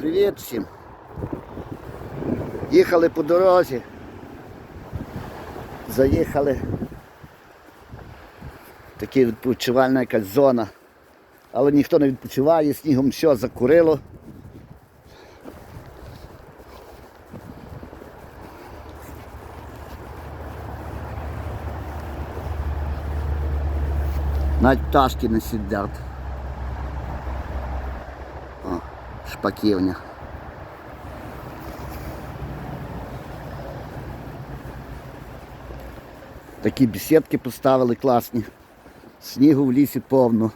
Привіт всім. Їхали по дорозі. Заїхали. Така відпочивальна якась зона. Але ніхто не відпочиває, снігом все закурило. Навіть пташки не сидять. Шпаківня. Такі бесідки поставили класні. Снігу в лісі повно.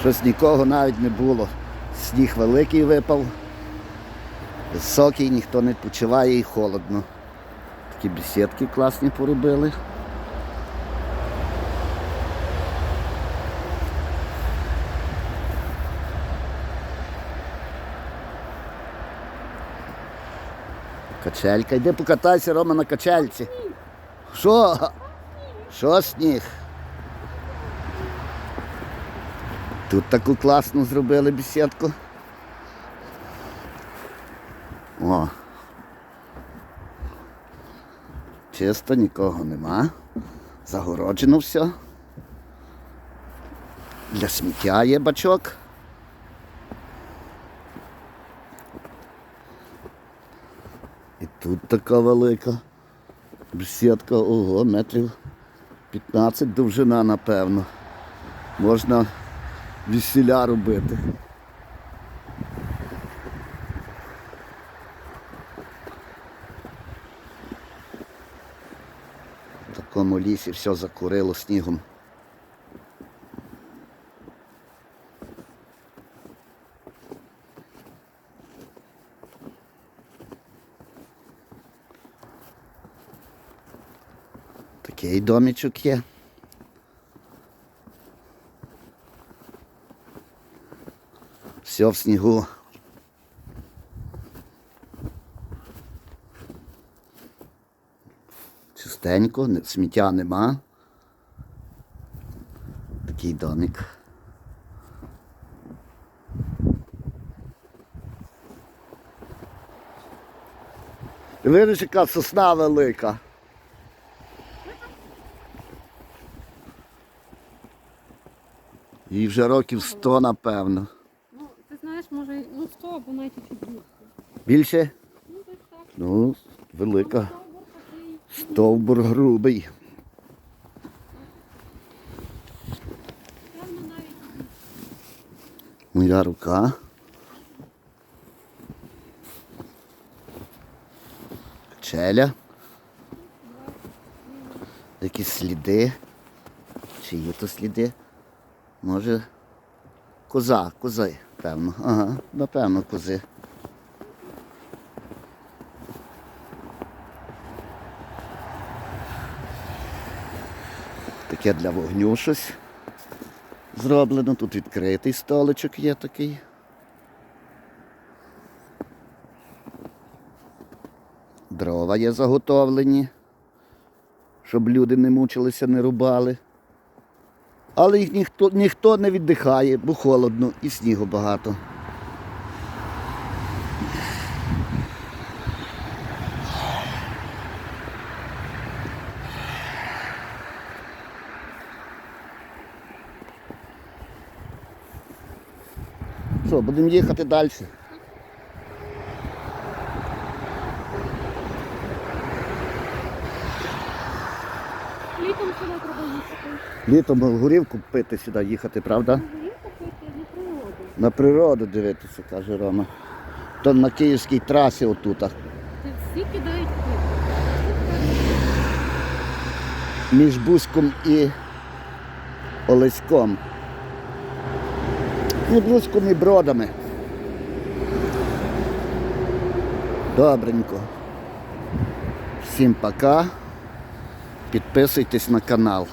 Щось нікого навіть не було. Сніг великий випав. Високий, ніхто не відпочиває і холодно. Такі бесідки класні поробили. Качелька. Йди покатайся, Рома, на качельці. Що? Що сніг? Тут таку класну зробили бесідку. Чисто, нікого нема. Загороджено все. Для сміття є бачок. І тут така велика бесідка, ого, метрів 15 довжина, напевно. Можна весіля робити. Такому лісі все закурило снігом. Такий домічок є. Все в снігу. Чистенько, сміття нема. Такий домик. Видиш, яка сосна велика. Їй вже років 100, напевно. Ну, ти знаєш, може, ну 100 або навіть і більше. Більше? Ну, так. Ну, велика. Стовбур грубий. Моя рука. Челя. Якісь сліди. Чи є то сліди? Може. Коза, кози, певно. Ага, напевно, кози. Таке для вогню щось зроблено. Тут відкритий столичок є такий. Дрова є заготовлені, щоб люди не мучилися, не рубали. Але їх ніхто, ніхто не віддихає, бо холодно і снігу багато. Що, будемо їхати далі. літом сюди треба їхати. Літом горівку пити сюди їхати, правда? Горілку пити на природу. На природу дивитися, каже Рома. То на київській трасі отут. Це всі кидають. Між Бузьком і Олеськом. Між блузком, і бродами. Добренько. Всім пока. Підписуйтесь на канал.